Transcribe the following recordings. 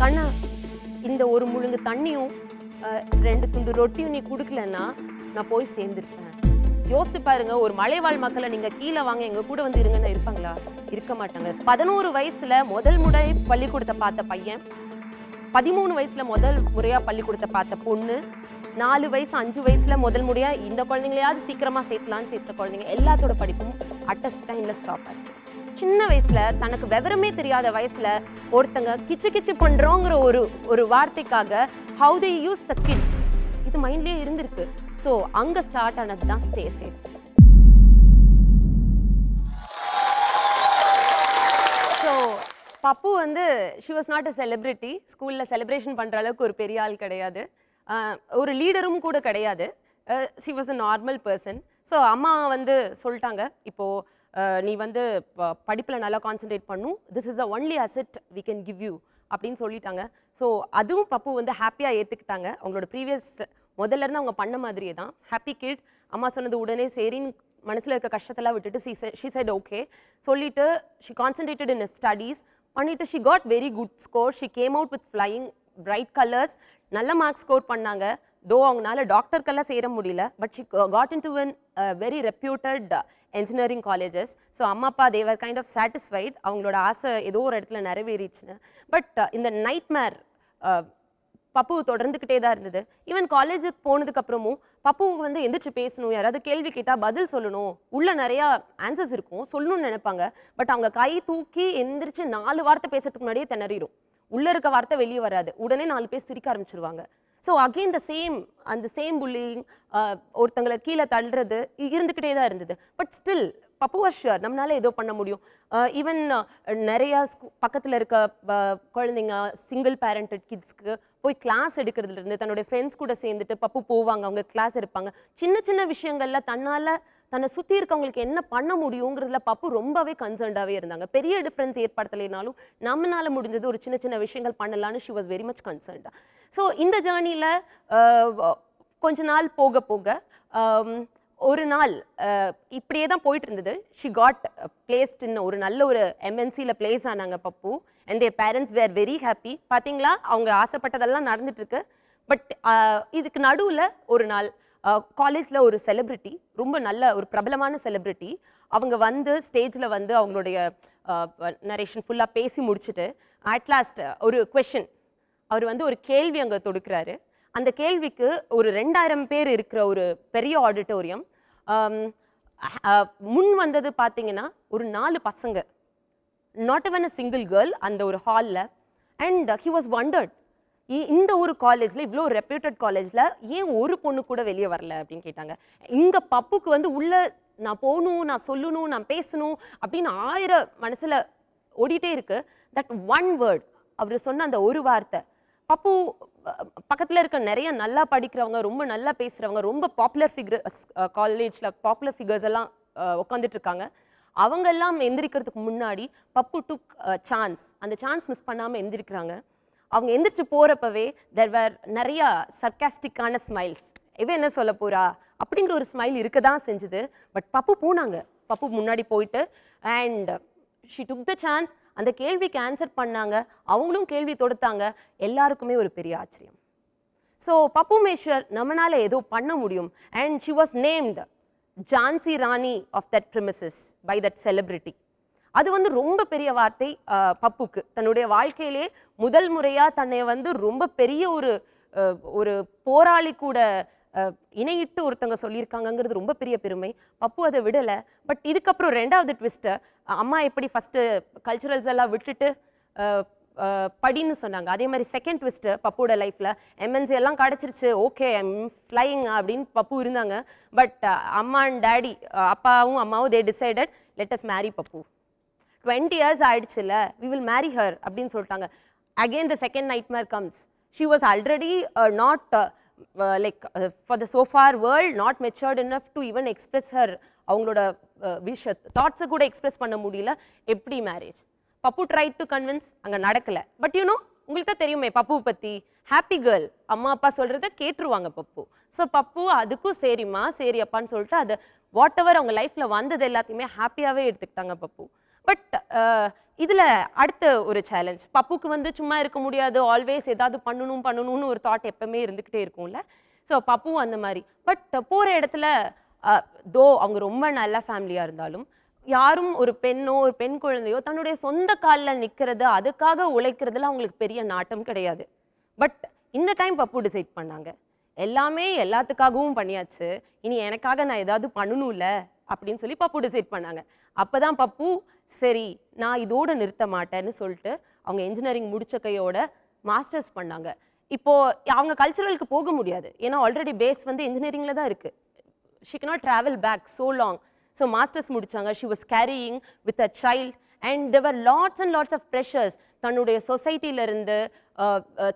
கண்ணா இந்த ஒரு முழுங்கு தண்ணியும் ரெண்டு துண்டு ரொட்டியும் நீ கொடுக்கலன்னா நான் போய் சேர்ந்துருப்பேன். யோசிச்சு பாருங்க ஒரு மலைவாழ் மக்களை நீங்க கீழே வாங்க எங்க கூட வந்து இருங்கன்னு இருப்பாங்களா? இருக்க மாட்டாங்க. பதினோரு வயசுல முதல் முறை பள்ளிக்கூடத்தை பார்த்த பையன் பதிமூணு வயசுல முதல் முறையா பள்ளிக்கூடத்தை பார்த்த பொண்ணு நாலு வயசு அஞ்சு வயசுல முதல் முறையா இந்த குழந்தைங்களையாவது சீக்கிரமா சேர்க்கலான்னு சேர்த்த குழந்தைங்க எல்லாத்தோட படிப்பும் அட்டஸ்ட் டைம்ல ஸ்டாப் ஆச்சு. சின்ன வயசுல தனக்கு விவரமே தெரியாத வயசுல ஒருத்தங்க கிச்சு கிச்சு பண்றோங்கிற ஒரு ஒரு வார்த்தைக்காக how they use the kids இது மைண்ட்லயே இருந்திருக்கு. ஸோ அங்க ஸ்டார்ட் ஆனது தான் ஸ்டே சேஃப் ஸோ பப்பு வந்து she was not a celebrity ஸ்கூலில் செலிப்ரேஷன் பண்ணுற அளவுக்கு ஒரு பெரிய ஆள் கிடையாது. ஒரு லீடரும் கூட கிடையாது. She was a normal person so அம்மா வந்து சொல்லிட்டாங்க இப்போது நீ வந்து படிப்பில் நல்லா கான்சென்ட்ரேட் பண்ணும் this is the only asset we can give you அப்படின்னு சொல்லிட்டாங்க. ஸோ அதுவும் பப்பு வந்து ஹாப்பியாக ஏற்றுக்கிட்டாங்க அவங்களோட ப்ரீவியஸ் முதல்ல இருந்து அவங்க பண்ண மாதிரியே தான். ஹாப்பி கிட் அம்மா சொன்னது உடனே சரின்னு மனசில் இருக்க கஷ்டத்தெல்லாம் விட்டுட்டு சி ஷி சைட் ஓகே சொல்லிட்டு ஷி கான்சென்ட்ரேட்டட் இன் ஸ்டடீஸ் பண்ணிட்டு she got very good score she came out with flying bright colours நல்ல மார்க்ஸ் ஸ்கோர் பண்ணாங்க. தோ அவங்களால டாக்டருக்கெல்லாம் சேர முடியல but she got into very reputed engineering colleges so அம்மா அப்பா தேவர் கைண்ட் ஆஃப் சாட்டிஸ்ஃபைட் அவங்களோட ஆசை ஏதோ ஒரு இடத்துல நிறைவேறிச்சுன்னு பட் uh, இந்த நைட்மேர் uh, பப்பு தொடர்ந்துக்கிட்டே தான் இருந்தது. ஈவன் காலேஜுக்கு போனதுக்கப்புறமும் பப்பு வந்து எந்திரிச்சு பேசணும் யாராவது கேள்வி கேட்டால் பதில் சொல்லணும். உள்ள நிறையா ஆன்சர்ஸ் இருக்கும் சொல்லணும்னு நினைப்பாங்க. பட் அவங்க கை தூக்கி எந்திரிச்சு நாலு வார்த்தை பேசுறதுக்கு முன்னாடியே திணறிடும். உள்ளே இருக்க வார்த்தை வெளியே வராது. உடனே நாலு பேர் சிரிக்க ஆரம்பிச்சிருவாங்க. ஸோ அகெயின் த சேம் அந்த சேம் புல்லிங் ஒருத்தங்களை கீழே தள்ளுறது இருந்துக்கிட்டே தான் இருந்தது. பட் ஸ்டில் பப்பு வாஸ் நம்மளால ஏதோ பண்ண முடியும். Uh, ஈவன் uh, நிறையா ஸ்கூ பக்கத்தில் இருக்க குழந்தைங்க சிங்கிள் பேரண்டட் கிட்ஸ்க்கு போய் கிளாஸ் எடுக்கிறதுல இருந்து தன்னுடைய ஃப்ரெண்ட்ஸ் கூட சேர்ந்துட்டு பப்பு போவாங்க அவங்க கிளாஸ் எடுப்பாங்க. சின்ன சின்ன விஷயங்கள்ல தன்னால தன்னை சுற்றி இருக்கவங்களுக்கு என்ன பண்ண முடியுங்கிறதுல பப்பு ரொம்பவே கன்சர்ன்டாகவே இருந்தாங்க. பெரிய டிஃப்ரென்ஸ் ஏற்படுத்தலைனாலும் நம்மளால் முடிஞ்சது ஒரு சின்ன சின்ன விஷயங்கள் பண்ணலான்னு ஷி வாஸ் வெரி மச் கன்சர்ன்டா ஸோ இந்த ஜேர்னியில் கொஞ்ச நாள் போக போக ஒரு நாள் இப்படியே தான் போயிட்டு இருந்தது ஷி காட் பிளேஸ்ட் இன் ஒரு நல்ல ஒரு எம்என்சியில் பிளேஸ் ஆனாங்க Pappu. And they parents were very happy பார்த்தீங்களா அவங்க ஆசைப்பட்டதெல்லாம் நடந்துட்டுருக்கு. பட் இதுக்கு நடுவில் ஒரு நாள் காலேஜில் ஒரு செலிப்ரிட்டி ரொம்ப நல்ல ஒரு பிரபலமான செலிப்ரிட்டி அவங்க வந்து ஸ்டேஜில் வந்து அவங்களுடைய நரேஷன் ஃபுல்லாக பேசி முடிச்சுட்டு அட்லாஸ்ட் ஒரு கொஷின் அவர் வந்து ஒரு கேள்வி அங்கே தொடுக்கிறாரு. அந்த கேள்விக்கு ஒரு ரெண்டாயிரம் பேர் இருக்கிற ஒரு பெரிய ஆடிட்டோரியம் um, முன் வந்தது பார்த்தீங்கன்னா ஒரு நாலு பசங்க. Not even a single girl அந்த ஒரு ஹாலில் அண்ட் ஹி வாஸ் வண்டர்ட் இ- இந்த ஒரு காலேஜில் இவ்வளோ ரெப்யூட்டட் காலேஜில் ஏன் ஒரு பொண்ணு கூட வெளியே வரல? அப்படின்னு கேட்டாங்க. இங்கே பப்புக்கு வந்து உள்ள நான் போகணும் நான் சொல்லணும் நான் பேசணும் அப்படின்னு ஆயிரம் மனசில் ஓடிட்டே இருக்கு. தட் ஒன் வேர்ட் அவர் சொன்ன அந்த ஒரு வார்த்தை பப்பு பக்கத்தில் இருக்க நிறைய நல்லா படிக்கிறவங்க ரொம்ப நல்லா பேசுகிறவங்க ரொம்ப பாப்புலர் ஃபிகர் காலேஜில் பாப்புலர் ஃபிகர்ஸ் எல்லாம் உட்காந்துட்டு இருக்காங்க. அவங்க எல்லாம் எந்திரிக்கிறதுக்கு முன்னாடி பப்பு டுக் சான்ஸ் அந்த சான்ஸ் மிஸ் பண்ணாமல் எந்திரிக்கிறாங்க. அவங்க எந்திரிச்சு போகிறப்பவே தெர் வேர் நிறையா சர்க்காஸ்டிக்கான ஸ்மைல்ஸ் இவன் என்ன சொல்ல போகிறா அப்படிங்கிற ஒரு ஸ்மைல் இருக்க தான் செஞ்சுது. பட் பப்பு போனாங்க. பப்பு முன்னாடி போயிட்டு and she took the chance அந்த கேள்விக்கு ஆன்சர் பண்ணாங்க அவங்களும் கேள்வி தொடுத்தாங்க. எல்லாருக்குமே ஒரு பெரிய ஆச்சரியம். ஸோ பப்பு நம்மளால் ஏதோ பண்ண முடியும். And she was named Jhansi Rani of that premises by that celebrity அது வந்து ரொம்ப பெரிய வார்த்தை பப்புக்கு தன்னுடைய வாழ்க்கையிலே முதல் முறையாக தன்னை வந்து ரொம்ப பெரிய ஒரு ஒரு போராளி கூட இணையிட்டு ஒருத்தங்க சொல்லியிருக்காங்கங்கிறது ரொம்ப பெரிய பெருமை. பப்பு அதை விடலை. பட் இதுக்கப்புறம் ரெண்டாவது ட்விஸ்ட்டு அம்மா எப்படி ஃபஸ்ட்டு கல்ச்சுரல்ஸ் எல்லாம் விட்டுட்டு படின்னு சொன்னாங்க. அதே மாதிரி செகண்ட் ட்விஸ்ட்டு பப்புவோட லைஃப்பில் எம்என்சி எல்லாம் கிடச்சிருச்சு. ஓகே ஐம் ஃப்ளையிங் அப்படின்னு பப்பு இருந்தாங்க. பட் அம்மா அண்ட் டேடி அப்பாவும் அம்மாவும் they decided let us marry Pappu. Twenty years ஆயிடுச்சுல வி வில் மேரி ஹர் அப்படின்னு சொல்லிட்டாங்க. Again the second nightmare comes she was already not like for the so far world not matured enough to even express her அவங்களோட uh, விஷ தாட்ஸை கூட express பண்ண முடியல. எப்படி marriage Pappu try to convince அங்கே நடக்கலை. பட் யூனோ உங்களுக்கு தான் தெரியுமே பப்பு பற்றி ஹாப்பி கேர்ள் அம்மா அப்பா சொல்கிறத கேட்டுருவாங்க பப்பு. ஸோ பப்பு அதுக்கும் சரிம்மா சரி அப்பான்னு சொல்லிட்டு அதை வாட் எவர் அவங்க லைஃப்பில் வந்தது எல்லாத்தையுமே ஹாப்பியாகவே எடுத்துக்கிட்டாங்க பப்பு. பட் uh, இதில் அடுத்த ஒரு சேலஞ்ச் பப்புக்கு வந்து சும்மா இருக்க முடியாது. ஆல்வேஸ் ஏதாவது பண்ணணும் பண்ணணும்னு ஒரு தாட் எப்பவுமே இருந்துக்கிட்டே இருக்கும்ல. ஸோ பப்புவும் அந்த மாதிரி. பட் போகிற இடத்துல தோ அவங்க ரொம்ப நல்ல ஃபேமிலியாக இருந்தாலும் யாரும் ஒரு பெண்ணோ ஒரு பெண் குழந்தையோ தன்னுடைய சொந்த காலில் நிற்கிறது அதுக்காக உழைக்கிறதுல அவங்களுக்கு பெரிய நாட்டம் கிடையாது. பட் இந்த டைம் பப்பு டிசைட் பண்ணாங்க. எல்லாமே எல்லாத்துக்காகவும் பண்ணியாச்சு. இனி எனக்காக நான் ஏதாவது பண்ணணும்ல? அப்படின்னு சொல்லி பப்பு டிசைட் பண்ணாங்க. அப்பதான் பப்பு சரி நான் இதோட நிறுத்த மாட்டேன்னு சொல்லிட்டு அவங்க இன்ஜினியரிங் முடிச்ச கையோட மாஸ்டர்ஸ் பண்ணாங்க. இப்போ அவங்க கல்ச்சுரலுக்கு போக முடியாது. ஏன்னா ஆல்ரெடி பேஸ் வந்து இன்ஜினியரிங்ல தான் இருக்கு. She cannot travel back so long so masters முடிச்சாங்க. She was carrying with a child and there were lots and lots of pressures தன்னுடைய சொசைட்டிலேருந்து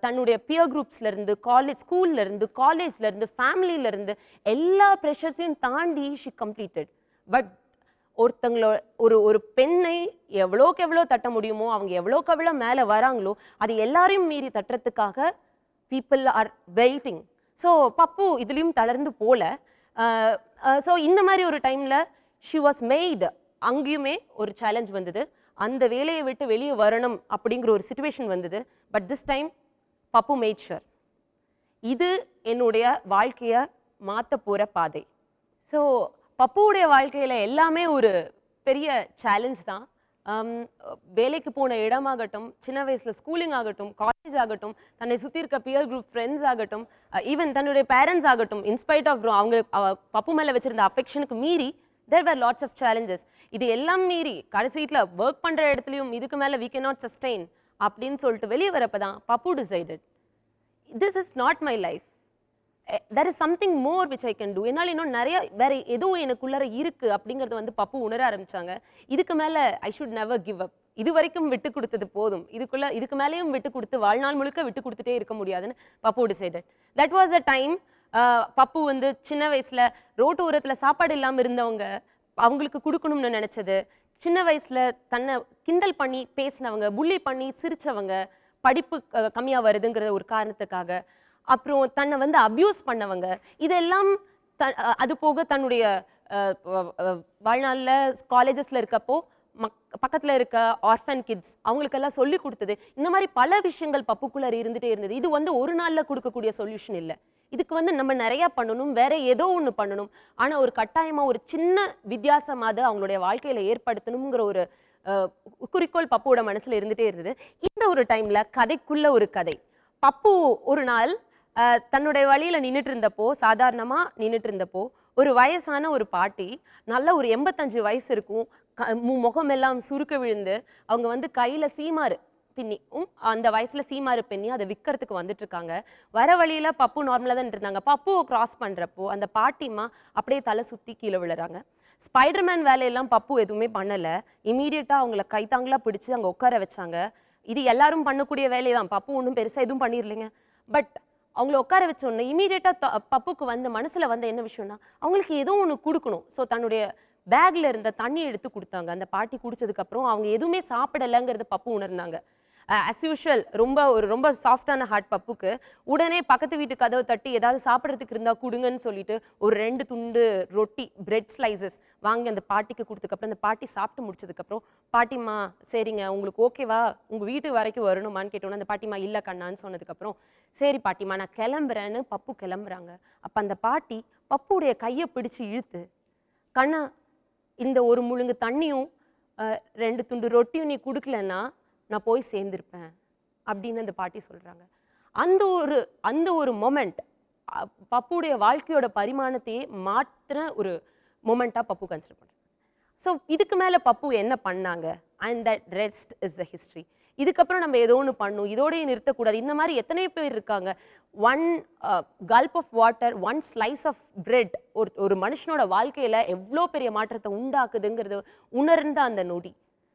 தன்னுடைய பியர் குரூப்ஸ்லேருந்து காலேஜ் ஸ்கூல்லேருந்து காலேஜ்லேருந்து ஃபேமிலியிலேருந்து எல்லா ப்ரெஷர்ஸையும் தாண்டி ஷி கம்ப்ளீட்டட் பட் ஒருத்தங்களோட ஒரு ஒரு பெண்ணை எவ்வளோக்கு எவ்வளோ தட்ட முடியுமோ அவங்க எவ்வளோக்கு எவ்வளோ மேலே வராங்களோ அது எல்லாரையும் மீறி தட்டுறதுக்காக people are waiting so Pappu இதுலேயும் தளர்ந்து போல. ஸோ இந்த மாதிரி ஒரு டைமில் ஷி வாஸ் மெய்டு அங்கேயுமே ஒரு சேலஞ்ச் வந்தது. அந்த வேலையை விட்டு வெளியே வரணும் அப்படிங்கிற ஒரு சுச்சுவேஷன் வந்தது. But this time Pappu made sure இது என்னுடைய வாழ்க்கையை மாற்ற போகிற பாதை. ஸோ பப்புவுடைய வாழ்க்கையில் எல்லாமே ஒரு பெரிய சேலஞ்ச் தான். வேலைக்கு போன இடமாகட்டும் சின்ன வயசில் ஸ்கூலிங் ஆகட்டும் காலேஜ் ஆகட்டும் தன்னை சுற்றி இருக்க பியர் குரூப் ஃப்ரெண்ட்ஸ் ஆகட்டும் ஈவன் தன்னுடைய பேரண்ட்ஸ் ஆகட்டும் இன்ஸ்பைட் ஆஃப் அவங்க பப்பு மேலே வச்சுருந்த அஃபெக்ஷனுக்கு மீறி there were lots of challenges இது எல்லாம் மீறி கடைசீட்டில் ஒர்க் பண்ணுற இடத்துலையும் இதுக்கு மேலே வீ கே நாட் சஸ்டெயின் அப்படின்னு சொல்லிட்டு வெளியே வரப்போ தான் Pappu decided this is not my life there is something more which I can do என்னால் இன்னும் நிறைய வேற எதுவும் எனக்குள்ளார இருக்கு அப்படிங்கிறத வந்து பப்பு உணர ஆரம்பித்தாங்க இதுக்கு மேலே I should never give up இது வரைக்கும் விட்டு கொடுத்தது போதும். இதுக்குள்ளே இதுக்கு மேலேயும் விட்டு கொடுத்து வாழ்நாள் முழுக்க விட்டு கொடுத்துட்டே இருக்க முடியாதுன்னு Pappu decided that was a time Pappu வந்து சின்ன வயசில் ரோட்டு ஓரத்துல சாப்பாடு இல்லாமல் இருந்தவங்க அவங்களுக்கு கொடுக்கணும்னு நினச்சது. சின்ன வயசில் தன்னை கிண்டல் பண்ணி பேசினவங்க புள்ளி பண்ணி சிரித்தவங்க படிப்பு கம்மியாக வருதுங்கிற ஒரு காரணத்துக்காக. அப்புறம் தன்னை வந்து அப்யூஸ் பண்ணவங்க. இதெல்லாம் த அது போக தன்னுடைய வாழ்நாளில் காலேஜஸில் இருக்கப்போ மக் பக்கத்தில் இருக்க ஆர்ஃபன் கிட்ஸ் அவங்களுக்கெல்லாம் சொல்லி கொடுத்தது. இந்த மாதிரி பல விஷயங்கள் பப்புக்குள்ளார் இருந்துகிட்டே இருந்தது. இது வந்து ஒரு நாளில் கொடுக்கக்கூடிய சொல்யூஷன் இல்லை. இதுக்கு வந்து நம்ம நிறைய பண்ணணும் வேற ஏதோ ஒன்று பண்ணணும். ஆனால் ஒரு கட்டாயமாக ஒரு சின்ன வித்தியாசமாவது அவங்களுடைய வாழ்க்கையில் ஏற்படுத்தணுங்கிற ஒரு குறிக்கோள் பப்புவோட மனசில் இருந்துகிட்டே இருந்தது. இந்த ஒரு டைமில் கதைக்குள்ள ஒரு கதை. பப்பு ஒரு நாள் தன்னுடைய வழியில் நின்றுட்டு இருந்தப்போ சாதாரணமாக நின்றுட்டு இருந்தப்போ ஒரு வயசான ஒரு பாட்டி நல்ல ஒரு எண்பத்தஞ்சு வயசு இருக்கும் க- மு- முகமெல்லாம் சுருக்க விழுந்து அவங்க வந்து கையில் சீமாறு பின்னி உம், அந்த வயசில் சீமாறு பின்னி அதை விற்கிறதுக்கு வந்துட்டு இருக்காங்க வர வழியில் பப்பு நார்மலாக தான் இருந்தாங்க பப்புவை கிராஸ் பண்ணுறப்போ அந்த பாட்டிமா அப்படியே தலை சுற்றி கீழே விழுறாங்க. ஸ்பைடர்மேன் வேலையெல்லாம் பப்பு எதுவுமே பண்ணலை. இமீடியட்டாக அவங்கள கைத்தாங்களாக பிடிச்சி அங்கே உட்கார வச்சாங்க. இது எல்லாரும் பண்ணக்கூடிய வேலையை தான் பப்பு ஒன்றும் பெருசாக எதுவும் பண்ணிடலைங்க பட் அவங்கள உட்கார வச்சோன்னே உடனே இமீடியட்டா பப்புக்கு வந்த மனசுல வந்த என்ன விஷயம்னா அவங்களுக்கு ஏதோ ஒன்று கொடுக்கணும். ஸோ தன்னுடைய பேக்ல இருந்த தண்ணி எடுத்து கொடுத்தாங்க. அந்த பாட்டி குடிச்சதுக்கு அப்புறம் அவங்க எதுவுமே சாப்பிடலைங்கிறத பப்பு உணர்ந்தாங்க. அஸ் யூஷுவல் ரொம்ப ஒரு ரொம்ப சாஃப்டான ஹார்ட் பப்புக்கு உடனே பக்கத்து வீட்டு கதவை தட்டி ஏதாவது சாப்பிட்றதுக்கு இருந்தால் கொடுங்கன்னு சொல்லிட்டு ஒரு ரெண்டு துண்டு ரொட்டி பிரெட் ஸ்லைசஸ் வாங்கி அந்த பாட்டிக்கு கொடுத்ததுக்கப்புறம் அந்த பாட்டி சாப்பிட்டு முடிச்சதுக்கப்புறம் பாட்டிம்மா சரிங்க உங்களுக்கு ஓகேவா உங்கள் வீட்டு வரைக்கும் வரணுமான்னு கேட்டோன்னே அந்த பாட்டிம்மா இல்லை கண்ணான்னு சொன்னதுக்கப்புறம் சரி பாட்டிம்மா நான் கிளம்புறேன்னு பப்பு கிளம்புறாங்க. அப்போ அந்த பாட்டி பப்புடைய கையை பிடிச்சி இழுத்து கண்ணா இந்த ஒரு முழுங்கு தண்ணியும் ரெண்டு துண்டு ரொட்டியும் நீ கொடுக்கலன்னா நான் போய் சேர்ந்திருப்பேன் அப்படின்னு அந்த பாட்டி சொல்கிறாங்க அந்த ஒரு அந்த ஒரு மொமெண்ட் பப்புடைய வாழ்க்கையோட பரிமாணத்தையே மாற்றின ஒரு மொமெண்ட்டாக பப்பு கன்சிடர் பண்ணுறேன் ஸோ இதுக்கு மேலே பப்பு என்ன பண்ணாங்க? And that rest is the history இதுக்கப்புறம் நம்ம ஏதோ ஒன்று பண்ணும் இதோடய நிறுத்தக்கூடாது. இந்த மாதிரி எத்தனை பேர் இருக்காங்க. One gulp of water one slice of bread ஒரு ஒரு மனுஷனோட வாழ்க்கையில் எவ்வளோ பெரிய மாற்றத்தை உண்டாக்குதுங்கிறது உணர்ந்த அந்த நொடி.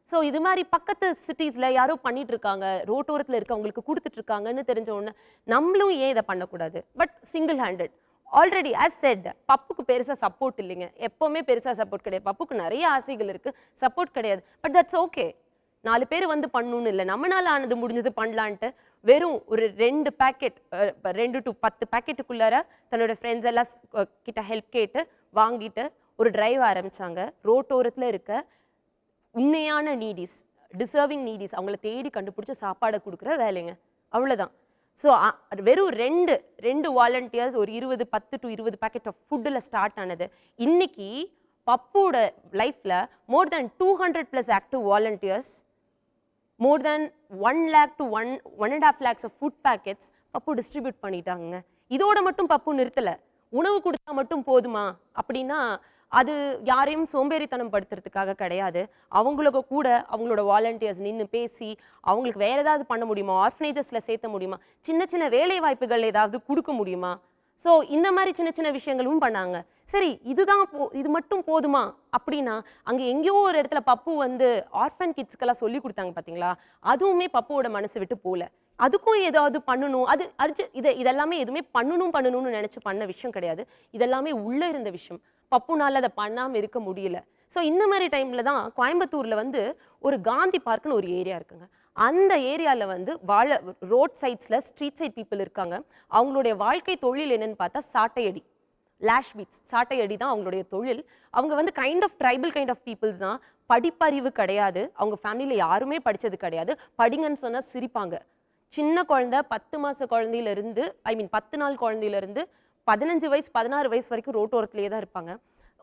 ஸோ இது மாதிரி பக்கத்து சிட்டிஸில் யாரோ பண்ணிட்டு இருக்காங்க ரோட்டோரத்தில் இருக்கவங்களுக்கு கொடுத்துட்டு இருக்காங்கன்னு தெரிஞ்ச உடனே நம்மளும் ஏன் இதை பண்ணக்கூடாது? But single handed already as set பப்புக்கு பெருசாக சப்போர்ட் இல்லைங்க. எப்போவுமே பெருசாக சப்போர்ட் கிடையாது. பப்புக்கு நிறைய ஆசைகள் இருக்குது சப்போர்ட் கிடையாது. பட் தட்ஸ் ஓகே நாலு பேர் வந்து பண்ணணும்னு இல்லை. நம்மளால் ஆனது முடிஞ்சது பண்ணலான்ட்டு வெறும் ஒரு ரெண்டு பேக்கெட் ரெண்டு டு பத்து பேக்கெட்டுக்குள்ளார தன்னோட ஃப்ரெண்ட்ஸ் எல்லாம் கிட்ட ஹெல்ப் கேட்டு வாங்கிட்டு ஒரு டிரைவ் ஆரம்பிச்சாங்க. ரோட்டோரத்தில் இருக்க உண்மையான நீடிஸ் டிசர்விங் நீடிஸ் அவங்கள தேடி கண்டுபிடிச்ச சாப்பாடை கொடுக்குற வேலைங்க. அவ்வளோதான் ஸோ வெறும் ரெண்டு ரெண்டு வாலண்டியர்ஸ் ஒரு இருபது பத்து டு இருபது பேக்கெட் ஆஃப் ஃபுட்டில் ஸ்டார்ட் ஆனது. இன்னைக்கு பப்போட லைஃப்பில் more than two hundred plus active volunteers more than one lakh to one one and half lakhs of food packets Pappu distribute பண்ணிட்டாங்க இதோட மட்டும் பப்பு நிறுத்தலை. உணவு கொடுத்தா மட்டும் போதுமா? அப்படின்னா அது யாரையும் சோம்பேறித்தனம் படுத்துறதுக்காக கிடையாது. அவங்களுக்கு கூட அவங்களோட வாலண்டியர்ஸ் நின்று பேசி அவங்களுக்கு வேறு ஏதாவது பண்ண முடியுமா? ஆர்ஃபனேஜஸில் சேர்த்த முடியுமா? சின்ன சின்ன வேலை வாய்ப்புகள் ஏதாவது கொடுக்க முடியுமா? ஸோ இந்த மாதிரி சின்ன சின்ன விஷயங்களும் பண்ணாங்க. சரி இதுதான் போ இது மட்டும் போதுமா? அப்படின்னா அங்கே எங்கேயோ ஒரு இடத்துல பப்பு வந்து ஆர்ஃபன் கிட்ஸ்க்கெல்லாம் சொல்லி கொடுத்தாங்க பார்த்தீங்களா அதுவுமே பப்புவோட மனசு விட்டு போகல. அதுக்கும் ஏதாவது பண்ணணும். அது அர்ஜு இதை இதெல்லாமே எதுவுமே பண்ணணும் பண்ணணும்னு நினச்சி பண்ண விஷயம் கிடையாது. இதெல்லாமே உள்ளே இருந்த விஷயம். பப்புனால் அதை பண்ணாமல் இருக்க முடியல. ஸோ இந்த மாதிரி டைமில் தான் கோயம்புத்தூரில் வந்து ஒரு காந்தி பார்க்குன்னு ஒரு ஏரியா இருக்குங்க. அந்த ஏரியாவில் வந்து வாழ ரோட் சைட்ஸில் ஸ்ட்ரீட் சைட் பீப்புள் இருக்காங்க. அவங்களுடைய வாழ்க்கை தொழில் என்னன்னு பார்த்தா சாட்டையடி. லேஷ் பீட்ஸ் சாட்டையடி தான் அவங்களுடைய தொழில். அவங்க வந்து kind of tribal kind of peoples தான். படிப்பறிவு கிடையாது. அவங்க ஃபேமிலியில் யாருமே படித்தது கிடையாது. படிங்கன்னு சொன்னால் சிரிப்பாங்க. சின்ன குழந்தை பத்து மாத குழந்தையிலேருந்து ஐ மீன் பத்து நாள் குழந்தையிலேருந்து பதினஞ்சு வயசு பதினாறு வயசு வரைக்கும் ரோட்டோரத்துலேயே தான் இருப்பாங்க.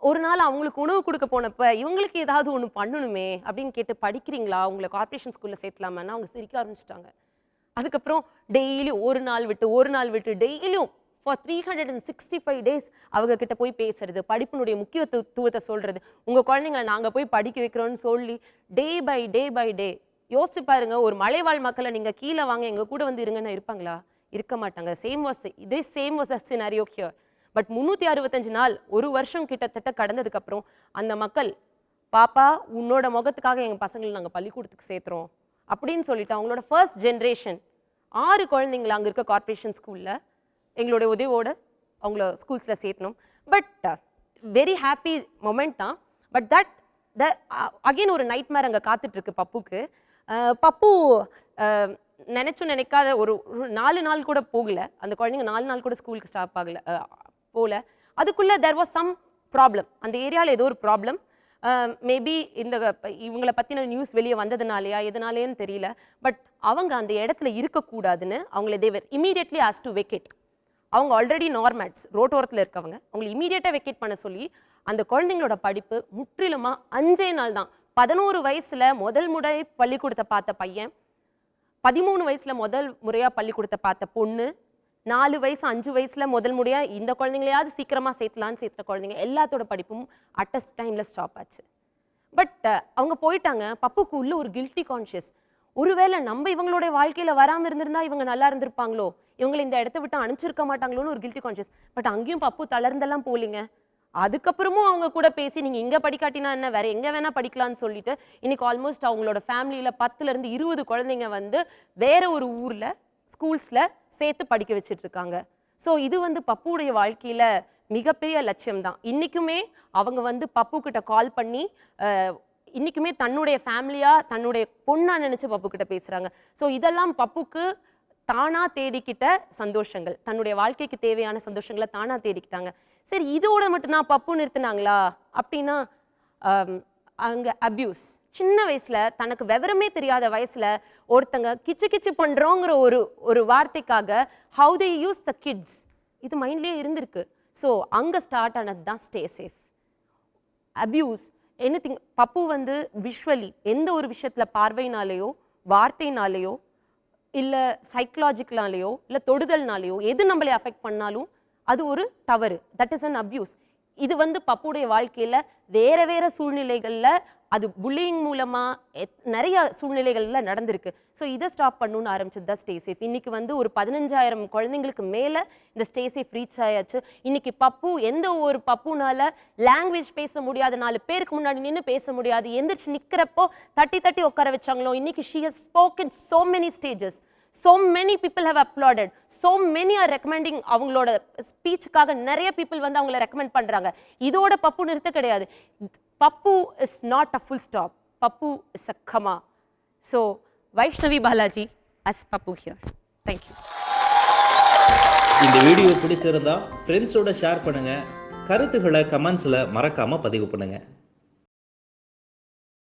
ஒரு நாள் அவங்களுக்கு உணவு கொடுக்க போனப்ப இவங்களுக்கு ஏதாவது ஒன்று பண்ணணுமே அப்படின்னு கேட்டு படிக்கிறீங்களா? உங்களை கார்பரேஷன் ஸ்கூலில் சேர்த்தலாமான்னு அவங்க சிரிக்க ஆரம்பிச்சிட்டாங்க. அதுக்கப்புறம் டெய்லி ஒரு நாள் விட்டு ஒரு நாள் விட்டு டெய்லியும் for three hundred and sixty five days அவங்க கிட்ட போய் பேசுறது படிப்பினுடைய முக்கியத்துவத்தை சொல்றது. உங்க குழந்தைங்களை நாங்கள் போய் படிக்க வைக்கிறோம்னு சொல்லி day by day by day யோசிச்சு பாருங்க ஒரு மலைவாழ் மக்களை நீங்கள் கீழே வாங்க எங்கள் கூட வந்து இருங்கன்னு இருப்பாங்களா? இருக்க மாட்டாங்க. சேம் வாஸ் இதே same was a scenario here but முந்நூற்றி அறுபத்தஞ்சு நாள் ஒரு வருஷம் கிட்டத்தட்ட கடந்ததுக்கப்புறம் அந்த மக்கள் பாப்பா உன்னோட முகத்துக்காக எங்கள் பசங்களை நாங்கள் பள்ளிக்கூடத்துக்கு சேர்த்துறோம். அப்படின்னு சொல்லிட்டு அவங்களோட ஃபர்ஸ்ட் ஜென்ரேஷன் ஆறு குழந்தைங்கள அங்கே இருக்க கார்ப்பரேஷன் ஸ்கூலில் எங்களோட உதவியோடு அவங்கள ஸ்கூல்ஸில் சேர்த்தணும். பட் வெரி ஹாப்பி மொமெண்ட் தான். பட் தட் த அகைன் ஒரு நைட் மேர் அங்கே காத்துட்ருக்கு பப்புக்கு. பப்பு நினச்சும் நினைக்காத ஒரு நாலு நாள் கூட போகல. அந்த குழந்தைங்க நாலு நாள் கூட ஸ்கூலுக்கு ஸ்டாப் ஆகல போகல அதுக்குள்ளே தெர் வாஸ் சம் ப்ராப்ளம் அந்த ஏரியாவில் ஏதோ ஒரு ப்ராப்ளம் மேபி இந்த ப- இவங்கள பற்றின நியூஸ் வெளியே வந்ததுனாலயா எதனாலேன்னு தெரியல. பட் அவங்க அந்த இடத்துல இருக்கக்கூடாதுன்னு அவங்கள தேவர் இமீடியட்லி ஆஸ் டு வெக்கேட் அவங்க ஆல்ரெடி நார்மேட்ஸ் ரோட்டோரத்தில் இருக்கவங்க. அவங்களை இமீடியட்டாக வெக்கேட் பண்ண சொல்லி அந்த குழந்தைங்களோட படிப்பு முற்றிலுமாக அஞ்சே நாள் தான். பதினோரு வயசில் முதல் முறை பள்ளிக்கூடத்தை பார்த்த பையன் பதிமூணு வயசுல முதல் முறையா பள்ளிக்கூடத்தை பார்த்த பொண்ணு நாலு வயசு அஞ்சு வயசுல முதல் முறையா இந்த குழந்தைங்களையாவது சீக்கிரமா சேர்த்தலான்னு சேர்த்த குழந்தைங்க எல்லாத்தோட படிப்பும் அட்டஸ்ட் டைமில் டைம்ல ஸ்டாப் ஆச்சு. பட் அவங்க போயிட்டாங்க. பப்புக்கு உள்ள ஒரு கில்ட்டி கான்ஷியஸ் ஒருவேளை நம்ம இவங்களுடைய வாழ்க்கையில வராம இருந்திருந்தா இவங்க நல்லா இருந்திருப்பாங்களோ? இவங்களை இந்த இடத்த விட்டு அனுப்பிச்சிருக்க மாட்டாங்களோன்னு ஒரு கில்ட்டி கான்ஷியஸ் பட் அங்கேயும் பப்பு தளர்ந்தெல்லாம் போலிங்க அதுக்கப்புறமும் அவங்க கூட பேசி நீங்கள் இங்கே படிக்காட்டினா என்ன? வேற எங்கே வேணால் படிக்கலாம்னு சொல்லிட்டு இன்னைக்கு ஆல்மோஸ்ட் அவங்களோட ஃபேமிலியில் பத்துலேருந்து இருபது குழந்தைங்க வந்து வேற ஒரு ஊரில் ஸ்கூல்ஸில் சேர்த்து படிக்க வச்சிட்ருக்காங்க. ஸோ இது வந்து பப்புடைய வாழ்க்கையில் மிகப்பெரிய லட்சியம் தான். இன்றைக்குமே அவங்க வந்து பப்பு கிட்ட கால் பண்ணி இன்றைக்குமே தன்னுடைய ஃபேமிலியாக தன்னுடைய பொண்ணாக நினச்சி பப்பு கிட்ட ஸோ இதெல்லாம் பப்புக்கு தானாக தேடிக்கிட்ட சந்தோஷங்கள். தன்னுடைய வாழ்க்கைக்கு தேவையான சந்தோஷங்களை தானாக தேடிக்கிட்டாங்க. சரி இதோட மட்டும்தான் பப்பு நிறுத்தினாங்களா? அப்படின்னா அங்கே அப்யூஸ் சின்ன வயசில் தனக்கு விவரமே தெரியாத வயசில் ஒருத்தங்க கிச்சு கிச்சு பண்ணுறோங்கிற ஒரு ஒரு வார்த்தைக்காக how they use the kids இது மைண்ட்லேயே இருந்திருக்கு. ஸோ அங்கே ஸ்டார்ட் ஆனது தான் ஸ்டே சேஃப் அப்யூஸ் என்ன திங் பப்பு வந்து விஷுவலி எந்த ஒரு விஷயத்தில் பார்வையினாலேயோ வார்த்தைனாலேயோ இல்லை சைக்கலாஜிக்கலாலேயோ இல்லை தொடுதல்னாலேயோ எது நம்மளை அஃபெக்ட் பண்ணாலும் அது ஒரு தவறு. தட் இஸ் அன் அப்யூஸ் இது வந்து பப்புடைய வாழ்க்கையில் வேற வேற சூழ்நிலைகளில் அது புல்லிங் மூலமாக நிறைய சூழ்நிலைகளில் நடந்திருக்கு. ஸோ இதை ஸ்டாப் பண்ணணும்னு ஆரம்பிச்சது தான் ஸ்டேசேஃப் இன்றைக்கி வந்து ஒரு பதினஞ்சாயிரம் குழந்தைங்களுக்கு மேலே இந்த ஸ்டேசேஃப் ரீச் ஆயாச்சு. இன்றைக்கி பப்பு எந்த ஒரு பப்புனால லாங்குவேஜ் பேச முடியாத நாலு பேருக்கு முன்னாடி நின்று பேச முடியாது. எந்திரிச்சு நிற்கிறப்போ தட்டி தட்டி உட்கார வச்சாங்களோ. இன்றைக்கி she has spoken so many stages so many people have applauded so many are recommending அவங்களோட ஸ்பீச்சுக்காக நிறைய பீப்புள் வந்து அவங்கள ரெக்கமெண்ட் பண்ணுறாங்க இதோட பப்பு நிறுத்த கிடையாது. Pappu is not a full stop Pappu is a comma so Vaishnavi Balaji as Pappu here thank you இந்த வீடியோ பிடிச்சிருந்தா ஃப்ரெண்ட்ஸோட ஷேர் பண்ணுங்கள் கருத்துக்களை கமெண்ட்ஸில் மறக்காமல் பதிவு பண்ணுங்கள்